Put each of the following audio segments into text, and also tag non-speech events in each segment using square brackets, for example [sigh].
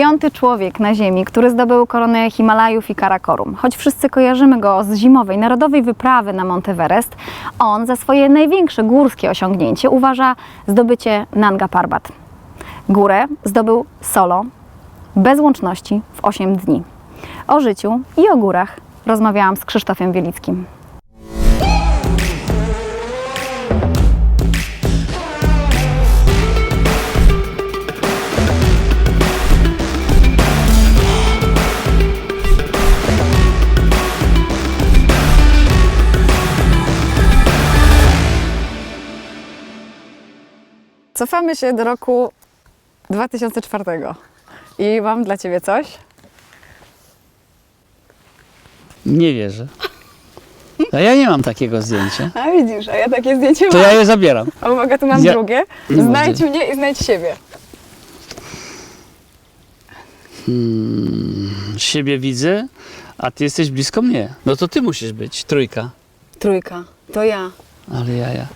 Piąty człowiek na Ziemi, który zdobył koronę Himalajów i Karakorum. Choć wszyscy kojarzymy go z zimowej narodowej wyprawy na Monteverest, on za swoje największe górskie osiągnięcie uważa zdobycie Nanga Parbat. Górę zdobył solo, bez łączności w 8 dni. O życiu i o górach rozmawiałam z Krzysztofem Wielickim. Cofamy się do roku 2004 i mam dla Ciebie coś. Nie wierzę. A ja nie mam takiego zdjęcia. A widzisz, a ja takie zdjęcie To mam. ja je zabieram. A uwaga, tu mam Ja- drugie. nie Znajdź mogę. mnie i znajdź siebie. Siebie widzę, a ty jesteś blisko mnie. No to ty musisz być, trójka. Trójka, to ja. Ale ja, ja.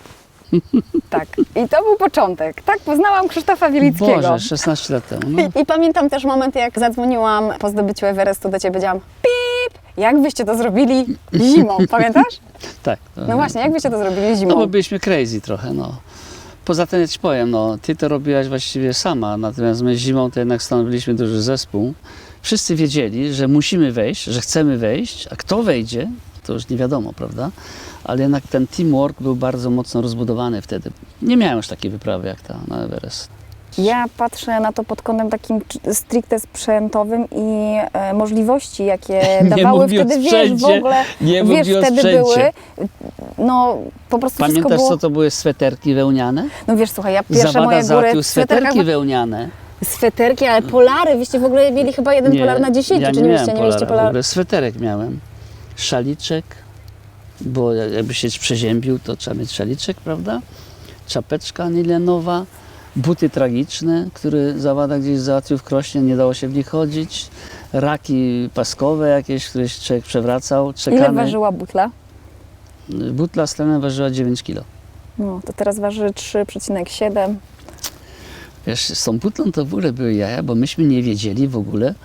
Tak. I to był początek. Tak poznałam Krzysztofa Wielickiego. Boże, 16 lat temu. No. I, I pamiętam też moment, jak zadzwoniłam po zdobyciu Everestu do Ciebie, powiedziałam pip, jak wyście to zrobili zimą, [laughs] pamiętasz? Tak. to- No właśnie, jak wyście to zrobili No zimą? bo byliśmy crazy trochę, no. Poza tym ja ci powiem, no, ty to robiłaś właściwie sama, natomiast my zimą to jednak stanowiliśmy duży zespół. Wszyscy wiedzieli, że musimy wejść, że chcemy wejść, a kto wejdzie, to już nie wiadomo, prawda? Ale jednak ten teamwork był bardzo mocno rozbudowany wtedy. Nie miałem już takiej wyprawy jak ta na Everest. Ja patrzę na to pod kątem takim stricte sprzętowym i e, możliwości, jakie [laughs] Nie dawały wtedy, wiesz, w ogóle, Nie wiesz, wtedy sprzęcie. były, no po prostu Pamiętasz, było, co to były sweterki wełniane? no wiesz, słuchaj, ja pierwsze Zawada moje góry sweterki wełniane. sweterki, ale polary, wyście w ogóle mieli chyba jeden polar na 10, ja czy nie nie, mieliście, nie mieliście polara, w polar? ogóle sweterek miałem. Szaliczek, bo jak- jakby się przeziębił, to trzeba mieć szaliczek, prawda? Czapeczka nilenowa, buty tragiczne, które Zawada gdzieś załatwił w Krośnie, nie dało się w nich chodzić. Raki paskowe jakieś, któreś człowiek przewracał, Ile czekany. ważyła butla? Butla stlena ważyła 9 kg. No, to teraz waży 3,7. Wiesz, z tą butlą to w ogóle były jaja, bo myśmy nie wiedzieli w ogóle,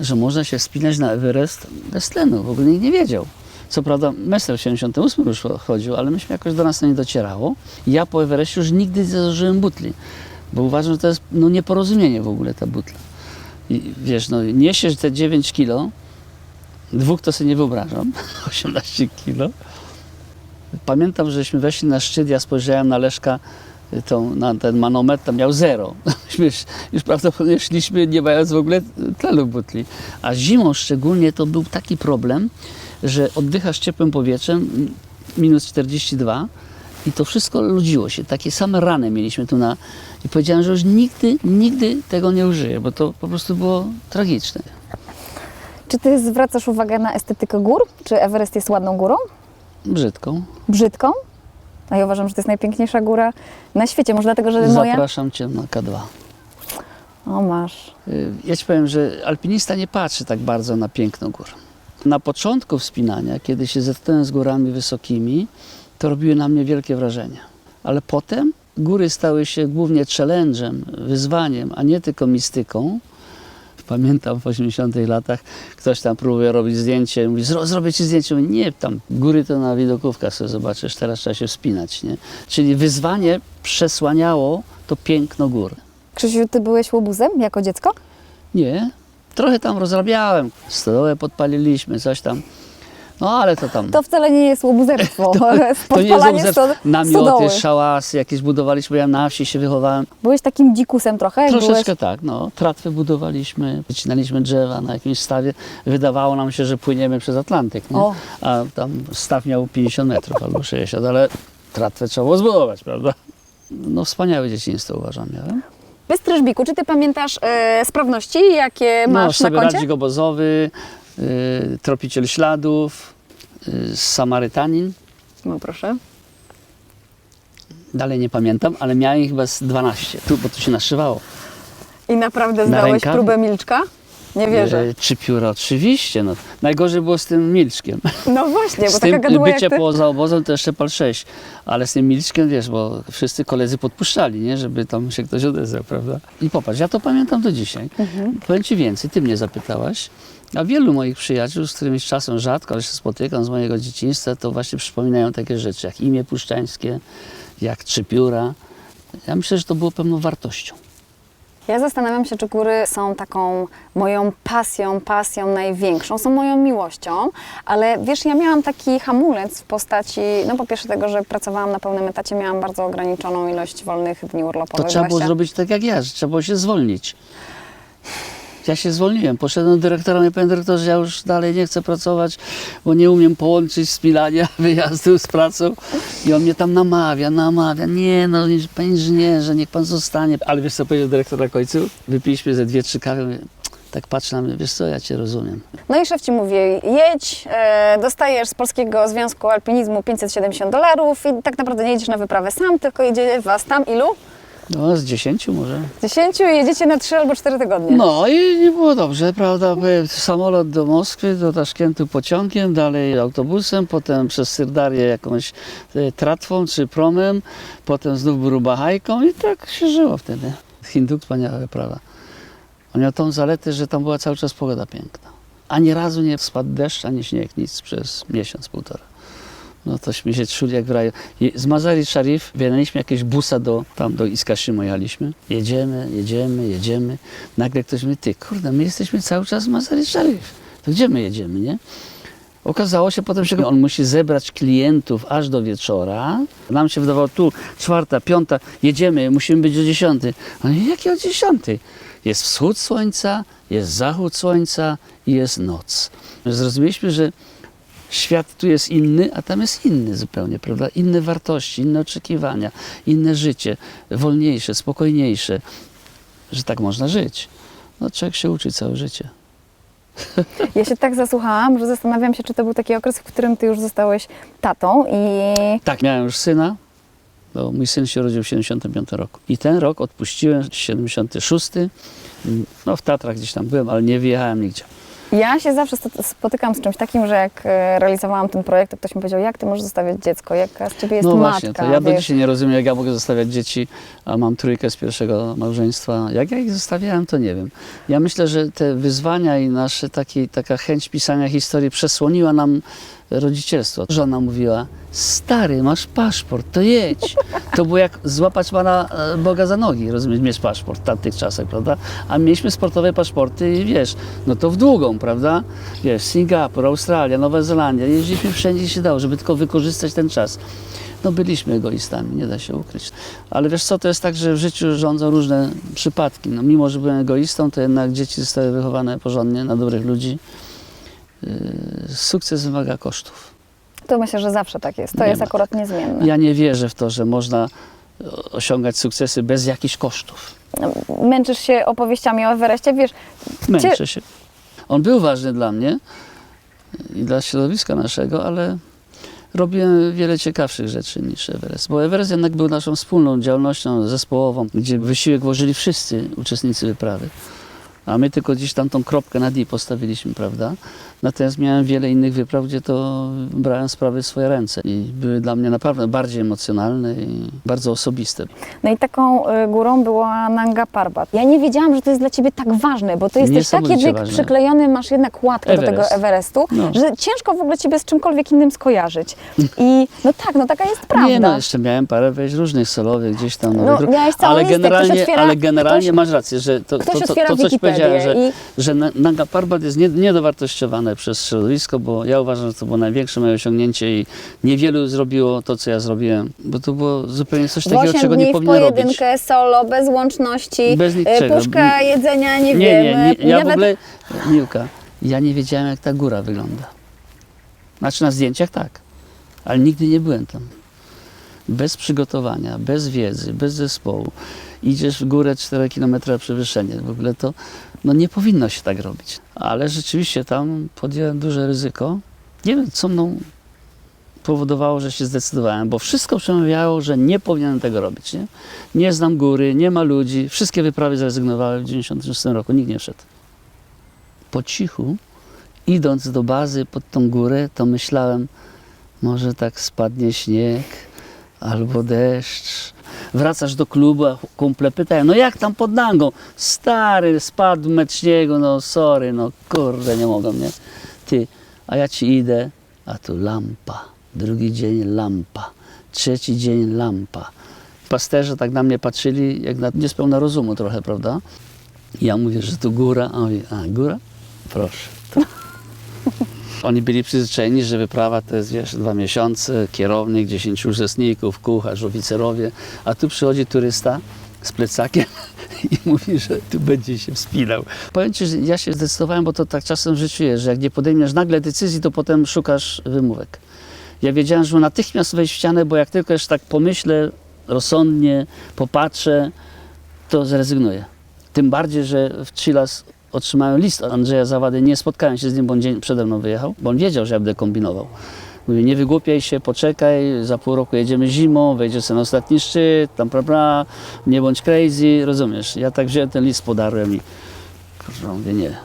że można się wspinać na Everest bez tlenu. W ogóle nikt nie wiedział. Co prawda Messer w 78 już chodził, ale myśmy jakoś do nas to nie docierało. Ja po Everestie już nigdy nie założyłem butli, bo uważam, że to jest no, nieporozumienie w ogóle ta butla. I wiesz, no niesiesz te 9 kilo, dwóch to sobie nie wyobrażam, [laughs] 18 kilo. Pamiętam, żeśmy weszli na szczyt, ja spojrzałem na Leszka, tą, na ten manometr, tam miał zero. [laughs] Myśmy już, prawdopodobnie szliśmy nie mając w ogóle tlenu butli. A zimą szczególnie to był taki problem, że oddychasz ciepłym powietrzem, minus 42 i to wszystko ludziło się. Takie same rany mieliśmy tu na... I powiedziałem, że już nigdy, nigdy tego nie użyję, bo to po prostu było tragiczne. Czy ty zwracasz uwagę na estetykę gór? Czy Everest jest ładną górą? Brzydką. Brzydką? A ja uważam, że to jest najpiękniejsza góra na świecie. Może dlatego, że moja... Zapraszam Cię na K2. O, masz. Y, Ja ci powiem, że alpinista nie patrzy tak bardzo na piękno gór. Na początku wspinania, kiedy się zetknąłem z górami wysokimi, to robiły na mnie wielkie wrażenie. Ale potem góry stały się głównie challenge'em, wyzwaniem, a nie tylko mistyką. Pamiętam w 80 latach ktoś tam próbuje robić zdjęcie, mówi, "Zro- zrobię ci zdjęcie. Mówię, nie, tam góry to na widokówkach sobie zobaczysz, teraz trzeba się wspinać. Nie? Czyli wyzwanie przesłaniało to piękno gór. Krzysiu, ty byłeś łobuzem jako dziecko? Nie, trochę tam rozrabiałem. Stodołę podpaliliśmy, coś tam. No ale to tam. To wcale nie jest łobuzerstwo. [laughs] to nie [laughs] Podpalanie jest sto- namioty, stodoły. szałasy jakieś budowaliśmy, ja na wsi się wychowałem. Byłeś takim dzikusem trochę? jak Troszeczkę byłeś... tak, no. Tratwy budowaliśmy, wycinaliśmy drzewa na jakimś stawie. Wydawało nam się, że płyniemy przez Atlantyk, nie? A tam staw miał 50 metrów albo 60, ale tratwę trzeba było zbudować, prawda? No wspaniałe dzieciństwo uważam miałem. Bystry Żbiku, czy ty pamiętasz e, sprawności, jakie No, masz na sobie koncie? radzik obozowy, tropiciel śladów, y, Samarytanin. No proszę. Dalej nie pamiętam, ale miałem ich chyba z 12, tu, bo tu się naszywało. I naprawdę Na zdałeś rękawie? próbę milczka? Nie wierzę. E, Czy pióra? Oczywiście. No. Najgorzej było z tym milczkiem. [laughs] No właśnie, bo Z taka tym gaduła jak bycie ty. poza obozem to jeszcze pal 6. Ale z tym milczkiem, wiesz, bo wszyscy koledzy podpuszczali, nie? Żeby tam się ktoś odezwał, prawda? I popatrz, ja to pamiętam do dzisiaj. Mhm. Powiem Ci więcej, Ty mnie zapytałaś. A wielu moich przyjaciół, z którymi czasem rzadko, ale się spotykam z mojego dzieciństwa, to właśnie przypominają takie rzeczy, jak imię puszczańskie, jak trzy pióra. Ja myślę, że to było pewną wartością. Ja zastanawiam się, czy góry są taką moją pasją, pasją największą, są moją miłością, ale wiesz, ja miałam taki hamulec w postaci, no po pierwsze tego, że pracowałam na pełnym etacie, miałam bardzo ograniczoną ilość wolnych dni To urlopowych. trzeba było zrobić tak jak ja, że trzeba było się zwolnić. Ja się zwolniłem, poszedłem do dyrektora, mówię, panie dyrektorze, ja już dalej nie chcę pracować, bo nie umiem połączyć spilania [laughs] wyjazdu z pracą. I on mnie tam namawia, namawia, nie no, panie inżynierze, niech pan zostanie. Ale wiesz co powiedział dyrektor na końcu? Wypiliśmy ze dwie, trzy kawy, mówię, tak patrzę na mnie, wiesz co, ja cię rozumiem. No i szef ci mówi, jedź, e, dostajesz z Polskiego Związku Alpinizmu 570 dolarów i tak naprawdę nie jedziesz na wyprawę sam, tylko jedzie was tam ilu? No, z dziesięciu może. 10 i jedziecie na 3 albo 4 tygodnie. No i nie było dobrze, prawda? Samolot do Moskwy, do Taszkentu pociągiem, dalej autobusem, potem przez Syrdarię jakąś e, tratwą czy promem, potem znów brubahajką i tak się żyło wtedy. Hinduk, wspaniała wyprawa. On miał tą zaletę, że tam była cały czas pogoda piękna. Ani razu nie spadł deszcz, ani śnieg, nic przez miesiąc, półtora. No tośmy się czuli jak w raju. Z Mazari Sharif wynajęliśmy jakieś busa do, tam do Iskaszymu jechaliśmy. Jedziemy, jedziemy, jedziemy. Nagle ktoś mówi, ty kurde, my jesteśmy cały czas w Mazari Sharif. To gdzie my jedziemy, nie? Okazało się potem, że on musi zebrać klientów aż do wieczora. Nam się wydawało tu czwarta, piąta, jedziemy, musimy być o dziesiątej. A nie, jakie o dziesiątej? Jest wschód słońca, jest zachód słońca i jest noc. Zrozumieliśmy, że świat tu jest inny, a tam jest inny zupełnie, prawda? Inne wartości, inne oczekiwania, inne życie, wolniejsze, spokojniejsze, że tak można żyć. No człowiek się uczy całe życie. Ja się tak zasłuchałam, że zastanawiam się, czy to był taki okres, w którym ty już zostałeś tatą i Tak, miałem już syna, bo mój syn się urodził w 75 roku. I ten rok odpuściłem, 76. No w Tatrach gdzieś tam byłem, ale nie wyjechałem nigdzie. Ja się zawsze spotykam z czymś takim, że jak e, realizowałam ten projekt, to ktoś mi powiedział, jak ty możesz zostawiać dziecko, jaka z ciebie jest no matka, właśnie, to ja do wiesz. dzisiaj nie rozumiem, jak ja mogę zostawiać dzieci, a mam trójkę z pierwszego małżeństwa. Jak ja ich zostawiałem, to nie wiem. Ja myślę, że te wyzwania i nasze taki, taka chęć pisania historii przesłoniła nam rodzicielstwo. Żona mówiła, stary, masz paszport, to jedź. To było jak złapać Pana e, Boga za nogi, rozumiesz, mieć paszport w tamtych czasach, prawda? A mieliśmy sportowe paszporty i wiesz, no to w długą, prawda? Wiesz, Singapur, Australia, Nowa Zelandia, jeździliśmy wszędzie gdzie się dało, żeby tylko wykorzystać ten czas. No byliśmy egoistami, nie da się ukryć. Ale wiesz co, to jest tak, że w życiu rządzą różne przypadki. No, mimo, że byłem egoistą, to jednak dzieci zostały wychowane porządnie, na dobrych ludzi. Yy, Sukces wymaga kosztów. To myślę, że zawsze tak jest. To Nie jest ma akurat niezmienne. Ja nie wierzę w to, że można e, osiągać sukcesy bez jakichś kosztów. Męczysz się opowieściami o Everestie, wiesz, Męczę się. On był ważny dla mnie i dla środowiska naszego, ale robiłem wiele ciekawszych rzeczy niż Everest. Bo Everest jednak był naszą wspólną działalnością zespołową, gdzie wysiłek włożyli wszyscy uczestnicy wyprawy. A my tylko gdzieś tam tą kropkę na D postawiliśmy, prawda? Natomiast miałem wiele innych wypraw, gdzie to brałem sprawy w swoje ręce i były dla mnie naprawdę bardziej emocjonalne i bardzo osobiste. No i taką y, górą była Nanga Parbat. Ja nie wiedziałam, że to jest dla ciebie tak ważne, bo ty jesteś tak jednak ważne. przyklejony, masz jednak łatkę do Everest. tego Everestu, No. że ciężko w ogóle ciebie z czymkolwiek innym skojarzyć. I no tak, no taka jest prawda. Nie, no jeszcze miałem parę wejść różnych solowych gdzieś tam. No, nowych dróg. miałeś całą ale listę, generalnie, otwiera- ale generalnie ktoś- masz rację, że to, ktoś to, to, otwiera to coś Wikipedię powiedziałem, że, i- że Na- Nanga Parbat jest nie, niedowartościowane przez środowisko, bo ja uważam, że to było największe moje osiągnięcie i niewielu zrobiło to, co ja zrobiłem, bo to było zupełnie coś w takiego, 8 czego nie w powinien robić. pojedynkę, solo, bez łączności, Bez y, niczego. puszka jedzenia, nie, Nie, wiem. nie, nie, ja w nawet- ogóle, Miłka, ja nie wiedziałem, jak ta góra wygląda. Znaczy na zdjęciach tak, ale nigdy nie byłem tam. Bez przygotowania, bez wiedzy, bez zespołu. Idziesz w górę 4 km przewyższenie. W ogóle to no nie powinno się tak robić. Ale rzeczywiście tam podjąłem duże ryzyko. Nie wiem, co mną powodowało, że się zdecydowałem, bo wszystko przemawiało, że nie powinienem tego robić. Nie, nie znam góry, nie ma ludzi. Wszystkie wyprawy zrezygnowały w 96 roku, nikt nie wszedł. po cichu, idąc do bazy pod tą górę, to myślałem, może tak spadnie śnieg albo deszcz. Wracasz do klubu, a kumple pytają, no jak tam pod nangą? Stary, spadł metr śniegu, no sorry, no kurde, nie mogę, nie? Ty, a ja ci idę, a tu lampa, drugi dzień lampa, trzeci dzień lampa. Pasterze tak na mnie patrzyli, jak na niespełna rozumu trochę, prawda? Ja mówię, że tu góra, a on mówi, a góra? Proszę. Oni byli przyzwyczajeni, że wyprawa to jest, wiesz, dwa miesiące, kierownik, dziesięciu uczestników, kucharz, oficerowie, a tu przychodzi turysta z plecakiem [laughs] i mówi, że tu będzie się wspinał. Powiem Ci, że ja się zdecydowałem, bo to tak czasem w życiu jest, że jak nie podejmiesz nagle decyzji, to potem szukasz wymówek. Ja wiedziałem, że natychmiast wejść w ścianę, bo jak tylko jeszcze tak pomyślę rozsądnie, popatrzę, to zrezygnuję. Tym bardziej, że w Chilas otrzymałem list od Andrzeja Zawady. Nie spotkałem się z nim, bo on dzień przede mną wyjechał, bo on wiedział, że ja będę kombinował. Mówi, nie wygłupiaj się, poczekaj, za pół roku jedziemy zimą, wejdziesz sobie na ostatni szczyt, tam pra, pra, nie bądź crazy, rozumiesz? Ja tak wziąłem ten list, podarłem i kurwa, mówię, nie.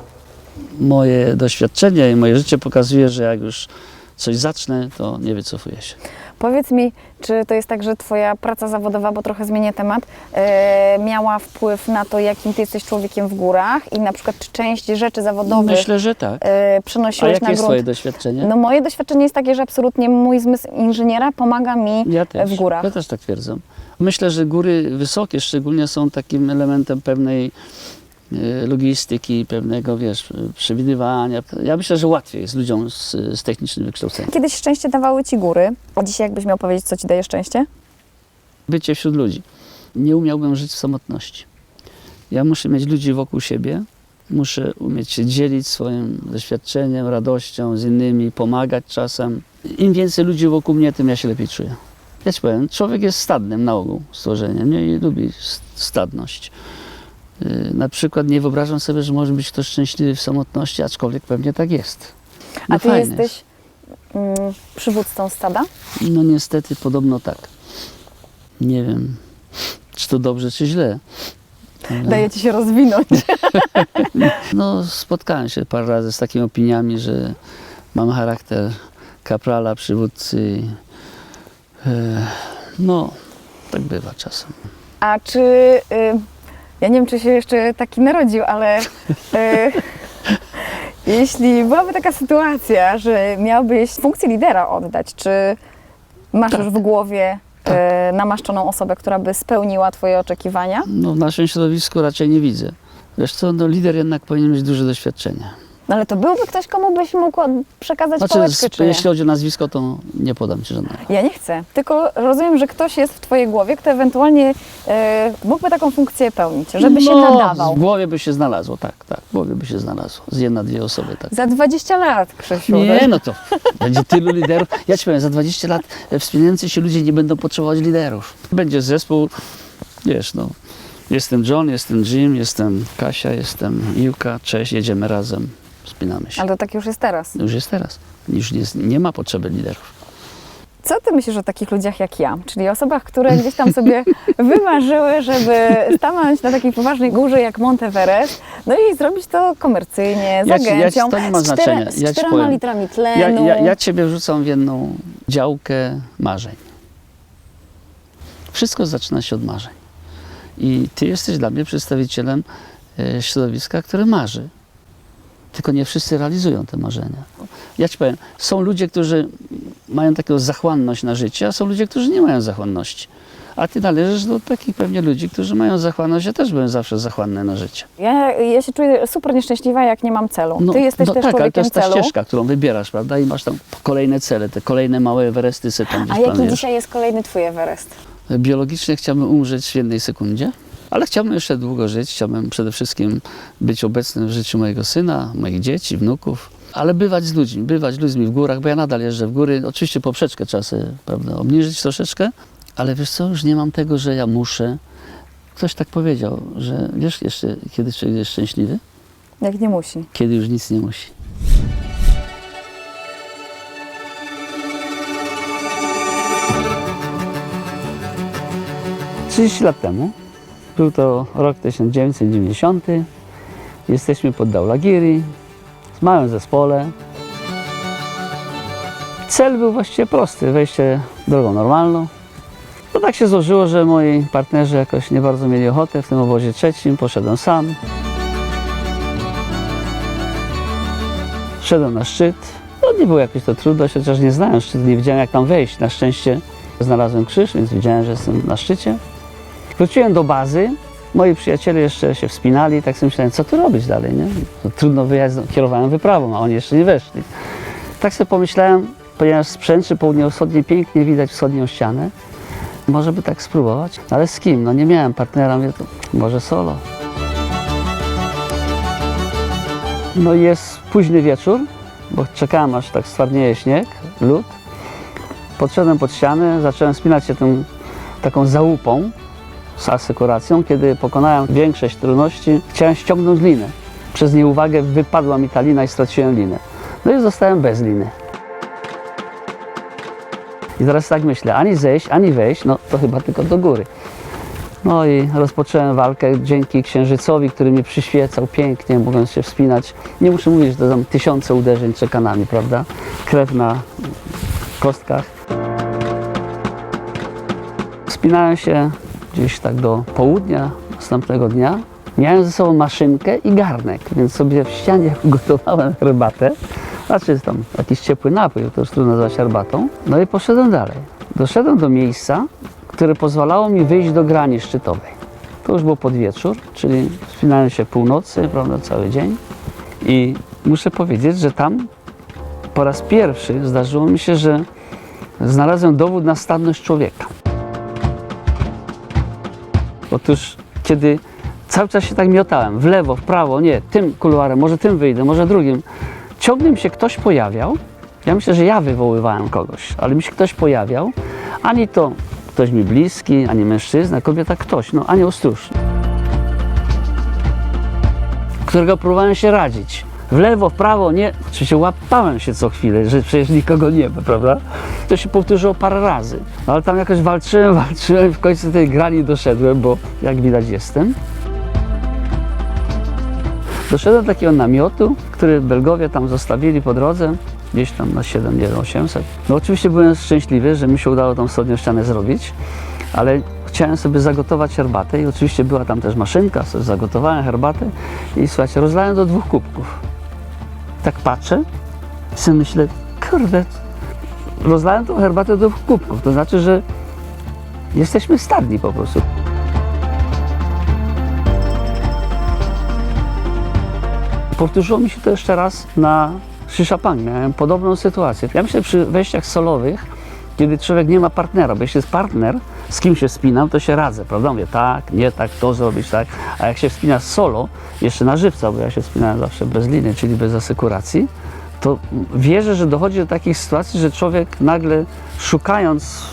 Moje doświadczenie i moje życie pokazuje, że jak już coś zacznę, to nie wycofuję się. Powiedz mi, czy to jest tak, że Twoja praca zawodowa, bo trochę zmienię temat, e, miała wpływ na to, jakim Ty jesteś człowiekiem w górach i na przykład czy część rzeczy zawodowych Myślę, że tak. e, A przenosiłeś jakie na jest grunt? Twoje doświadczenie? No moje doświadczenie jest takie, że absolutnie mój zmysł inżyniera pomaga mi Ja też. w górach. Ja też tak twierdzę. Myślę, że góry wysokie szczególnie są takim elementem pewnej e, logistyki, pewnego, wiesz, e, przewidywania. Ja myślę, że łatwiej jest ludziom z, z technicznym wykształceniem. Kiedyś szczęście dawały Ci góry, a dzisiaj jakbyś miał powiedzieć, co Ci daje szczęście? Bycie wśród ludzi. Nie umiałbym żyć w samotności. Ja muszę mieć ludzi wokół siebie, muszę umieć się dzielić swoim doświadczeniem, radością z innymi, pomagać czasem. Im więcej ludzi wokół mnie, tym ja się lepiej czuję. Ja ci powiem, człowiek jest stadnym na ogół stworzeniem nie? i lubi stadność. Yy, Na przykład nie wyobrażam sobie, że może być ktoś szczęśliwy w samotności, aczkolwiek pewnie tak jest. No A Ty fajne jesteś mm, przywódcą stada? no niestety podobno tak. Nie wiem, czy to dobrze, czy źle. Ale, Daje Ci się rozwinąć. [laughs] No, spotkałem się parę razy z takimi opiniami, że mam charakter kaprala, przywódcy. E, No, tak bywa czasem. A czy, y, ja nie wiem, czy się jeszcze taki narodził, ale y, [laughs] jeśli byłaby taka sytuacja, że miałbyś funkcję lidera oddać, czy masz Tak. już w głowie y, namaszczoną osobę, która by spełniła Twoje oczekiwania? No, w naszym środowisku raczej nie widzę. Wiesz co, no, lider jednak powinien mieć duże doświadczenie. No ale to byłby ktoś, komu byś mógł przekazać Znaczy, pałeczkę, czy nie? jeśli chodzi o nazwisko, to nie podam ci żadnego. Ja nie chcę, tylko rozumiem, że ktoś jest w Twojej głowie, kto ewentualnie e, mógłby taką funkcję pełnić, żeby się no, nadawał. W głowie by się znalazło, tak, tak. W głowie by się znalazło. Z jedna, dwie osoby, tak. Za 20 lat, Krzysiu. Nie, no to będzie tylu liderów. Ja ci powiem, za 20 lat wspinający się ludzie nie będą potrzebować liderów. Będzie zespół, wiesz, no. Jestem John, jestem Jim, jestem Kasia, jestem Iłka. Cześć, jedziemy razem, wspinamy się. Ale to tak już jest teraz. Już jest teraz. Już nie, nie ma potrzeby liderów. Co ty myślisz o takich ludziach jak ja? Czyli osobach, które gdzieś tam sobie [laughs] wymarzyły, żeby stanąć na takiej poważnej górze jak Monteverest, no i zrobić to komercyjnie, z Ja ci- ja ci- agencją, to nie ma z, znaczenia. z Ja czterema litrami tlenu. Ja, ja, ja ciebie wrzucam w jedną działkę marzeń. Wszystko zaczyna się od marzeń. I ty jesteś dla mnie przedstawicielem e, środowiska, które marzy. Tylko nie wszyscy realizują te marzenia. Ja ci powiem, są ludzie, którzy mają taką zachłanność na życie, a są ludzie, którzy nie mają zachłanności. A ty należysz do takich pewnie ludzi, którzy mają zachłanność. Ja też byłem zawsze zachłanny na życie. Ja, ja się czuję super nieszczęśliwa, jak nie mam celu. ty jesteś no też tak, ale to jest ta celu. ścieżka, którą wybierasz, prawda? I masz tam kolejne cele, te kolejne małe Everesty sobie tam A jaki planujesz. dzisiaj jest kolejny Twój Everest? Biologicznie chciałbym umrzeć w jednej sekundzie, ale chciałbym jeszcze długo żyć. Chciałbym przede wszystkim być obecny w życiu mojego syna, moich dzieci, wnuków, ale bywać z ludźmi, bywać ludźmi w górach, bo ja nadal jeżdżę w góry. Oczywiście poprzeczkę trzeba sobie, prawda, obniżyć troszeczkę, ale wiesz co, już nie mam tego, że ja muszę. Ktoś tak powiedział, że wiesz jeszcze, kiedy człowiek jest szczęśliwy? Jak nie musi. Kiedy już nic nie musi. Trzydzieści lat temu, był to rok 1990, jesteśmy pod Daulagiri, w małym zespole. Cel był właściwie prosty, wejście drogą normalną. To tak się złożyło, że moi partnerzy jakoś nie bardzo mieli ochotę w tym obozie trzecim, poszedłem sam. Szedłem na szczyt. No nie było jakoś to trudność, chociaż nie znałem szczytu, nie wiedziałem jak tam wejść. Na szczęście znalazłem krzyż, więc wiedziałem, że jestem na szczycie. Wróciłem do bazy. Moi przyjaciele jeszcze się wspinali, tak sobie myślałem, co tu robić dalej, nie? Trudno wyjazd, kierowałem wyprawą, a oni jeszcze nie weszli. Tak sobie pomyślałem, ponieważ z przęczy południowo-wschodniej pięknie widać wschodnią ścianę, może by tak spróbować, ale z kim? No nie miałem partnera, mówię, to może solo. No jest późny wieczór, bo czekałem aż tak stwardnieje śnieg, lód. Podszedłem pod ścianę, zacząłem spinać się tą taką załupą z asekuracją. Kiedy pokonałem większość trudności, chciałem ściągnąć linę. Przez nieuwagę wypadła mi ta lina i straciłem linę. No i zostałem bez liny. I teraz tak myślę, ani zejść, ani wejść, no to chyba tylko do góry. No i rozpocząłem walkę dzięki księżycowi, który mi przyświecał pięknie, mówiąc się wspinać. Nie muszę mówić, że to tam tysiące uderzeń czekanami, prawda? Krew na kostkach. Wspinałem się gdzieś tak do południa następnego dnia. Miałem ze sobą maszynkę i garnek, więc sobie w ścianie [laughs] gotowałem herbatę. Znaczy tam jakiś ciepły napój, to już trudno nazwać herbatą. No i poszedłem dalej. Doszedłem do miejsca, które pozwalało mi wyjść do grani szczytowej. To już było pod wieczór, czyli wspinałem się północy, prawda, cały dzień. I muszę powiedzieć, że tam po raz pierwszy zdarzyło mi się, że znalazłem dowód na stadność człowieka. Otóż, kiedy cały czas się tak miotałem, w lewo, w prawo, nie, tym kuluarem, może tym wyjdę, może drugim, ciągle mi się ktoś pojawiał. Ja myślę, że ja wywoływałem kogoś, ale mi się ktoś pojawiał. Ani to ktoś mi bliski, ani mężczyzna, kobieta, ktoś, no anioł stróż, którego próbowałem się radzić. W lewo, w prawo, nie. Oczywiście łapałem się co chwilę, że przecież nikogo nie ma, prawda? To się powtórzyło parę razy. No, ale tam jakoś walczyłem, [laughs] walczyłem i w końcu tej grani doszedłem, bo jak widać jestem. Doszedłem do takiego namiotu, który Belgowie tam zostawili po drodze, gdzieś tam na 7, nie wiem, 800. No oczywiście byłem szczęśliwy, że mi się udało tą wschodnią ścianę zrobić, ale chciałem sobie zagotować herbatę i oczywiście była tam też maszynka, sobie zagotowałem herbatę i słuchajcie, rozlałem do dwóch kubków. Tak patrzę i sobie myślę, kurde, rozlałem tą herbatę do kubków, to znaczy, że jesteśmy stadni po prostu. Powtórzyło mi się to jeszcze raz na Szyszapang. Miałem podobną sytuację. Ja myślę, przy wejściach solowych, kiedy człowiek nie ma partnera, bo jeśli jest partner, z kim się spinam, to się radzę, prawda? Mówię tak, nie tak, to zrobić tak. A jak się wspina solo, jeszcze na żywca, bo ja się wspinałem zawsze bez liny, czyli bez asekuracji, to wierzę, że dochodzi do takich sytuacji, że człowiek nagle szukając,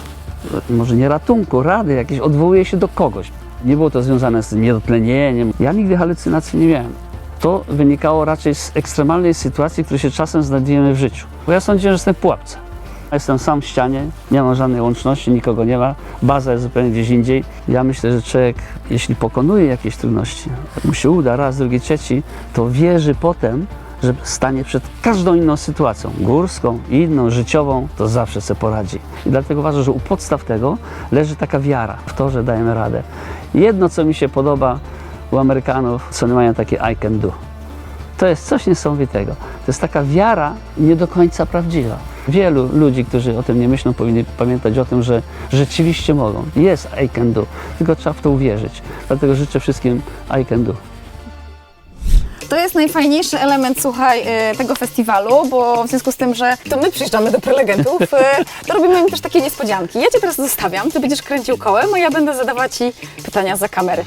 może nie ratunku, rady jakiejś, odwołuje się do kogoś. Nie było to związane z niedotlenieniem. Ja nigdy halucynacji nie miałem. To wynikało raczej z ekstremalnej sytuacji, której się czasem znajdujemy w życiu. Bo ja sądziłem, że jestem pułapce. Jestem sam w ścianie, nie mam żadnej łączności, nikogo nie ma, baza jest zupełnie gdzieś indziej. Ja myślę, że człowiek, jeśli pokonuje jakieś trudności, mu się uda raz, drugi, trzeci, to wierzy potem, że stanie przed każdą inną sytuacją, górską, inną, życiową, to zawsze sobie poradzi. I dlatego uważam, że u podstaw tego leży taka wiara w to, że dajemy radę. Jedno, co mi się podoba u Amerykanów, co oni mają takie I can do. To jest coś niesamowitego. To jest taka wiara nie do końca prawdziwa. Wielu ludzi, którzy o tym nie myślą, powinni pamiętać o tym, że rzeczywiście mogą. Jest I can do, tylko trzeba w to uwierzyć. Dlatego życzę wszystkim I can do. To jest najfajniejszy element, słuchaj, e, tego festiwalu, bo w związku z tym, że to my przyjeżdżamy do prelegentów, e, to robimy im też takie niespodzianki. Ja Cię teraz zostawiam, Ty będziesz kręcił kołem, a ja będę zadawać Ci pytania za kamery.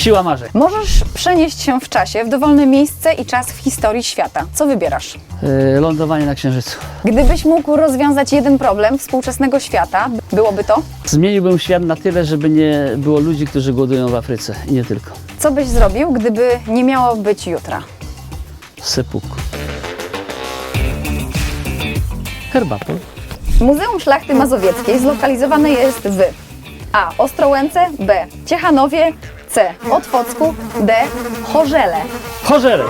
Siła marzeń. Możesz przenieść się w czasie w dowolne miejsce i czas w historii świata. Co wybierasz? Yy, lądowanie na Księżycu. Gdybyś mógł rozwiązać jeden problem współczesnego świata, byłoby to? Zmieniłbym świat na tyle, żeby nie było ludzi, którzy głodują w Afryce. I nie tylko. Co byś zrobił, gdyby nie miało być jutra? Sepuk. Herbatą. Muzeum Szlachty Mazowieckiej zlokalizowane jest w A. Ostrołęce, B. Ciechanowie, C. Otwocku. D. Chorzele. Chorzele.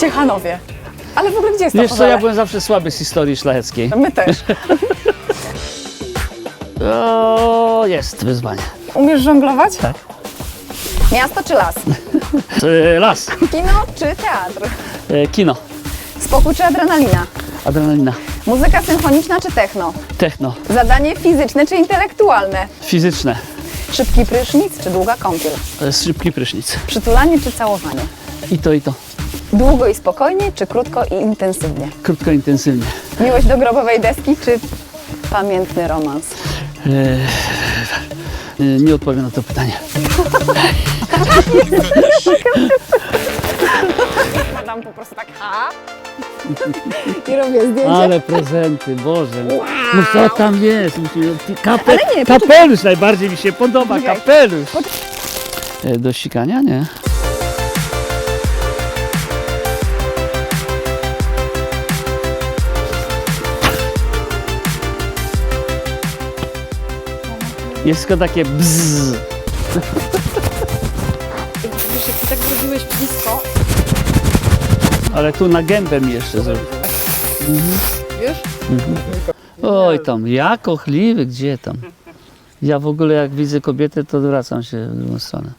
Ciechanowie. Ale w ogóle gdzie jest to Wiesz co, Chorzele? ja byłem zawsze słaby z historii szlacheckiej. My też. [laughs] O, jest wyzwanie. Umiesz żonglować? Tak. Miasto czy las? E, [laughs] Las. Kino czy teatr? E, Kino. Spokój czy adrenalina? Adrenalina. Muzyka symfoniczna czy techno? Techno. Zadanie fizyczne czy intelektualne? Fizyczne. Szybki prysznic czy długa kąpiel? To jest szybki prysznic. Przytulanie czy całowanie? I to, i to. Długo i spokojnie czy krótko i intensywnie? Krótko, intensywnie. Miłość do grobowej deski czy pamiętny romans? E, e, nie odpowiem na to pytanie. [laughs] Dam po prostu tak ha. I robię zdjęcie. Ale prezenty, Boże. No co tam jest? Musimy- Kape, Ale nie, kapelusz najbardziej mi się podoba, Poczekaj. kapelusz. E, Do sikania? Nie. Jest tylko takie bzzz. Ale tu na gębę mi jeszcze zrobił. wiesz? Oj tam, ja kochliwy, gdzie tam? Ja w ogóle jak widzę kobietę, to wracam się w drugą stronę.